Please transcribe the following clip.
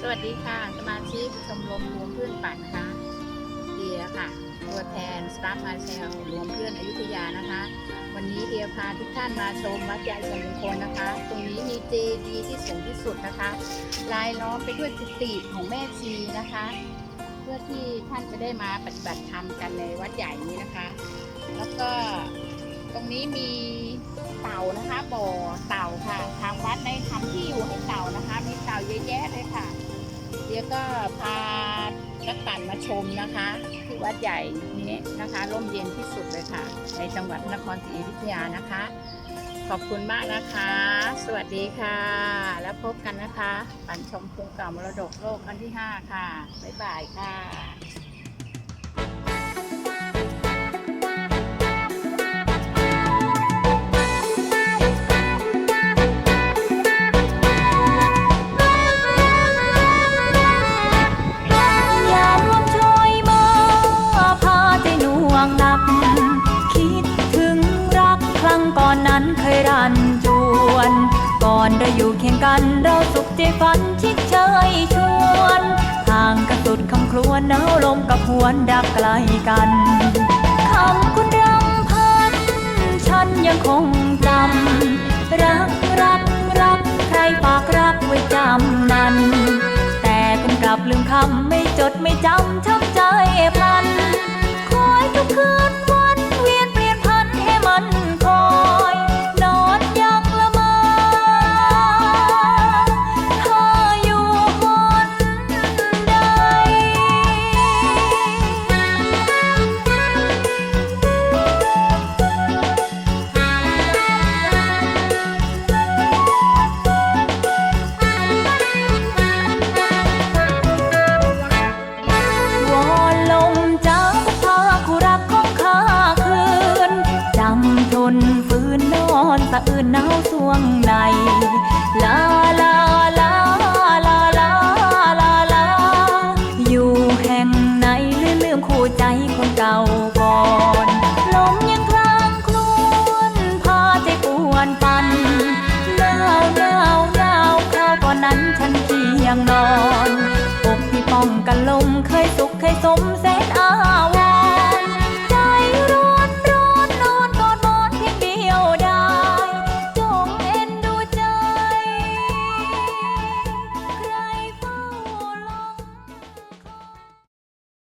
สวัสดีค่ะ สมาชิกชมรมรวมเพื่อนปั่นนะคะเดียค่ะ ตัวแทนสตาฟมาเชลรวมเพื่อนอยุธยานะคะ วันนี้เดียพาทุกท่านมาชมวัดใหญ่สมงคลนะคะ ตรงนี้มีเจดีที่สูงที่สุดนะคะ ลายล้อมไปด้วยกุฏิของแม่ชีนะคะ เพื่อที่ท่านจะได้มาปฏิบัติธรรมกันในวัดใหญ่นี้นะคะ แล้วก็ตรงนี้มีเต่านะคะบ่อเต่าค่ะ ทางวัดได้ทำที่อยู่ให้เต่า ก็พานักปั่นมาชมนะคะ ที่วัดใหญ่นี้นะคะร่มเย็นที่สุดเลยค่ะ ในจังหวัดนครศรีอยุธยานะคะ ขอบคุณมากนะคะ สวัสดีค่ะ แล้วพบกันนะคะ ปั่นชมกรุงเก่ามรดกโลกอันที่ 5 ค่ะ บ๊ายบายค่ะ อนเราอยู่เคียงกันเราสุขใจฝันชิดเชยชวนห่างกันสุดคำครวญหนาวลมกับหวนดักไกลกันคำคุณรำพันฉันยังคงจำรักรักรักใครฝากรักไว้จำนั้น แต่คนกลับลืมคำไม่จดไม่จำช้ำใจพลัน ฝืนนอนสะอื่นหนาวสวงใน ลาลาลาลาลาลาลา อยู่แห่งไหนลืมลืมคู่ใจคนเก่าก่อนลมยังพลางครวนพาใจปวนปันหนาวหนาวหนาวคราวก่อนนั้นฉันเพียงนอนอกที่ป้องกันลมเคยสุขเคยสมแส